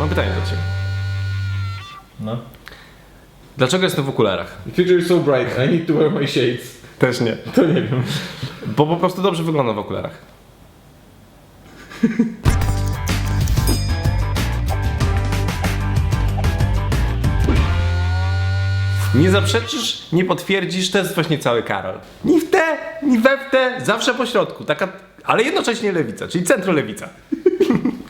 mam pytanie do ciebie. No. Dlaczego jestem w okularach? Future is so bright, I need to wear my shades. Też nie. To nie wiem. Bo po prostu dobrze wyglądam w okularach. Nie zaprzeczysz, nie potwierdzisz, to jest właśnie cały Karol. Ni w te, ni we w te, zawsze po środku, taka, ale jednocześnie lewica, czyli centrolewica.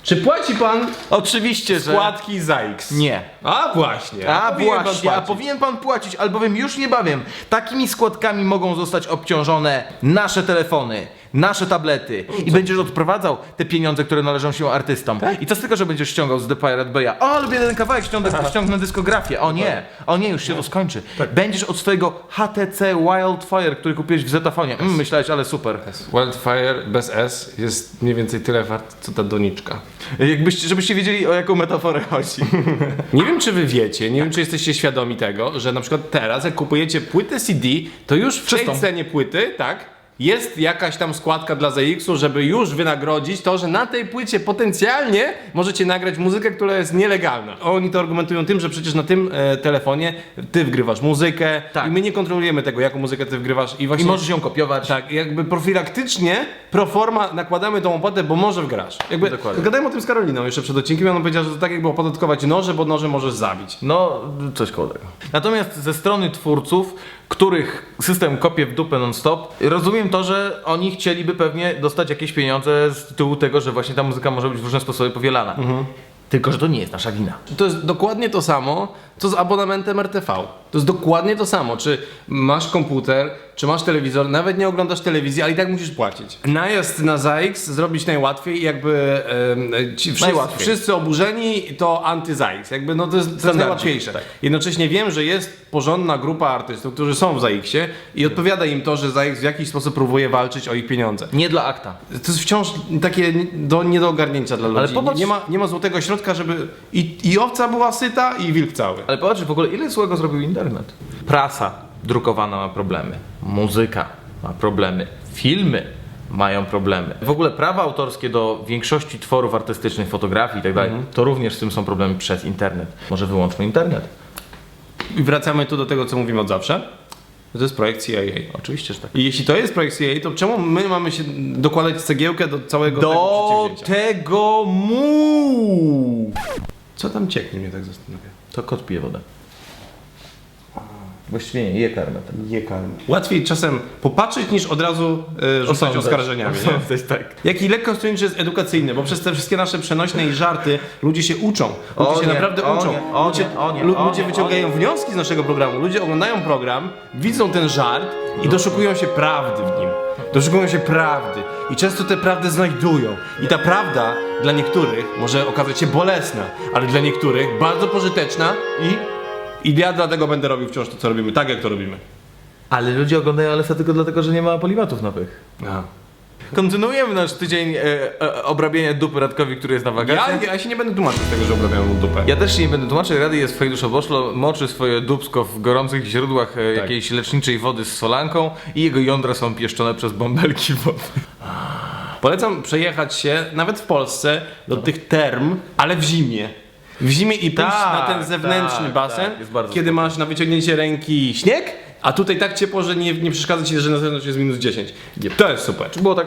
Czy płaci pan Oczywiście, że... składki za X? Nie. A właśnie. A powinien pan właśnie, a płacić. powinien pan płacić, albowiem już niebawem takimi składkami mogą zostać obciążone nasze telefony, nasze tablety i będziesz odprowadzał te pieniądze, które należą się artystom. I co z tego, że będziesz ściągał z The Pirate Bay'a? O, lubię jeden kawałek, ściągnę, ściągnę dyskografię. O nie, o nie, już się to skończy. Będziesz od swojego HTC Wildfire, który kupiłeś w Zetafonie. Mm, myślałeś, ale super. Wildfire bez S jest mniej więcej tyle wart, co ta doniczka. Jakbyście, żebyście wiedzieli, o jaką metaforę chodzi. Nie wiem, czy wy wiecie, nie wiem, czy jesteście świadomi tego, że na przykład teraz, jak kupujecie płytę CD, to już w tej Czystą. cenie płyty, tak? Jest jakaś tam składka dla ZX-u, żeby już wynagrodzić to, że na tej płycie potencjalnie możecie nagrać muzykę, która jest nielegalna. Oni to argumentują tym, że przecież na tym e, telefonie ty wgrywasz muzykę Tak. i my nie kontrolujemy tego, jaką muzykę ty wgrywasz i I właśnie... możesz ją kopiować. Tak, jakby profilaktycznie, pro forma nakładamy tą opłatę, bo może wgrasz. Jakby Dokładnie. gadałem o tym z Karoliną jeszcze przed odcinkiem i ona powiedziała, że to tak jakby opodatkować noże, bo noże możesz zabić. No, coś koło tego. Natomiast ze strony twórców, których system kopie w dupę non-stop, rozumiem to, że oni chcieliby pewnie dostać jakieś pieniądze z tytułu tego, że właśnie ta muzyka może być w różne sposoby powielana. Tylko, że to nie jest nasza wina. To jest dokładnie to samo, co z abonamentem RTV. To jest dokładnie to samo. Czy masz komputer, czy masz telewizor, nawet nie oglądasz telewizji, ale i tak musisz płacić. Najazd na ZAX zrobić najłatwiej i jakby em, ci wszyscy, Najłatwiej. wszyscy oburzeni to anty-ZAX. Jakby no to jest, to jest najłatwiejsze. tak. Jednocześnie wiem, że jest porządna grupa artystów, którzy są w ZAX-ie i odpowiada im to, że ZAX w jakiś sposób próbuje walczyć o ich pieniądze. Nie dla akta. To jest wciąż takie nie- do, nie do ogarnięcia dla ludzi. popatrz- Nie, ma, nie ma złotego środka, żeby i, i owca była syta, i wilk cały. Ale popatrz w ogóle, ile złego zrobił internet. Prasa drukowana ma problemy. Muzyka ma problemy. Filmy mają problemy. W ogóle prawa autorskie do większości tworów artystycznych, fotografii i tak dalej, to również z tym są problemy przez internet. Może wyłączmy internet. I wracamy tu do tego, co mówimy od zawsze. To jest projekt CIA. Oczywiście, że tak. I jeśli to jest projekt CIA, to czemu my mamy się dokładać cegiełkę do całego tego Do przedsięwzięcia? tego mu! Co tam cieknie, mnie tak zastanawia. To kot pije wodę. Właściwie nie, je karmę. Tak. Nie karm. Łatwiej czasem popatrzeć, niż od razu e, rzucać Osądzać. oskarżeniami. Nie? Osądzać, tak. Jaki lekkostroniczy jest edukacyjny, bo przez te wszystkie nasze przenośne i żarty ludzie się uczą. Ludzie O się nie, naprawdę o uczą. nie, o ludzie nie, o nie, o ludzie nie, wyciągają o nie. wnioski z naszego programu. Ludzie oglądają program, widzą ten żart i doszukują się prawdy w nim. Doszukują się prawdy. I często tę prawdę znajdują. I ta prawda dla niektórych może okazać się bolesna, ale dla niektórych bardzo pożyteczna i i ja dlatego będę robił wciąż to, co robimy, tak jak to robimy. Ale ludzie oglądają Alesa tylko dlatego, że nie ma polimatów nowych. Aha. Kontynuujemy nasz tydzień e, e, obrabiania dupy Radkowi, który jest na Ja, wakacjach. ja się nie będę tłumaczył z tego, że obrabiają mu dupę. Ja też się nie będę tłumaczył, Rady jest w Fejduszo Boszlo, moczy swoje dubsko w gorących źródłach e, Tak. jakiejś leczniczej wody z solanką i jego jądra są pieszczone przez bąbelki wody. Polecam przejechać się, nawet w Polsce, do tych term, ale w zimie. W zimie i pójść Tak, na ten zewnętrzny tak, basen, tak, jest bardzo kiedy masz na wyciągnięcie ręki śnieg, a tutaj tak ciepło, że nie, nie przeszkadza ci, że na zewnątrz jest minus 10. To jest super. Było tak.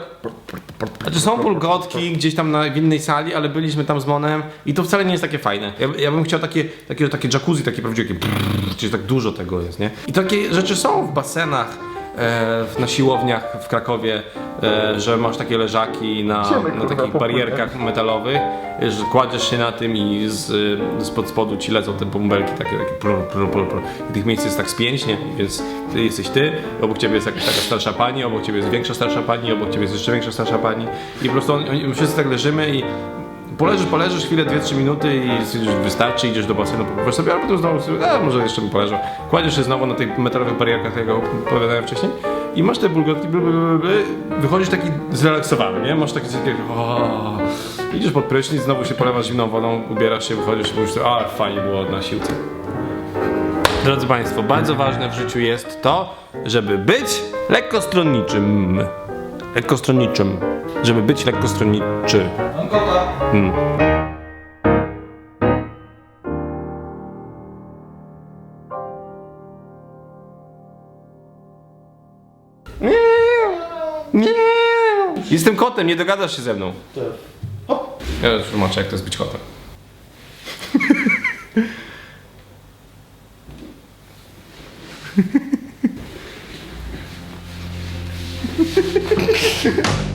Znaczy są pulgotki gdzieś tam na, w innej sali, ale byliśmy tam z Monem i to wcale nie jest takie fajne. Ja, ja bym chciał takie, takie, takie jacuzzi, takie prawdziwe, takie brrr, gdzie tak dużo tego jest, nie? I takie rzeczy są w basenach, na siłowniach w Krakowie, e, że masz takie leżaki na, na takich barierkach metalowych, e, że kładziesz się na tym i z, e, spod spodu ci lecą te bąbelki takie, takie. I tych miejsc jest tak z pięć, nie? Więc ty jesteś ty, obok ciebie jest jakaś taka starsza pani, obok ciebie jest większa starsza pani, obok ciebie jest jeszcze większa starsza pani i po prostu oni, my wszyscy tak leżymy i Poleżysz, poleżysz chwilę, 2-3 minuty i wystarczy, idziesz do basenu, poprowadzisz sobie, a potem znowu sobie, a może jeszcze bym poleżał. Kładziesz się znowu na tych metalowych barierkach, jak opowiadałem wcześniej i masz te bulgotki, wychodzisz taki zrelaksowany, nie? Masz taki, taki o, idziesz pod prysznic, znowu się polewasz zimną wodą, ubierasz się, wychodzisz i mówisz, a fajnie było na siłce. Drodzy Państwo, bardzo ważne w życiu jest to, żeby być lekkostronniczym. Lekkostronniczym. Żeby być lekkostronniczy. Hmm. Nie, nie. Jestem kotem, nie dogadasz się ze mną. Tak. Hop. Ja już tłumaczę, jak to jest być kotem.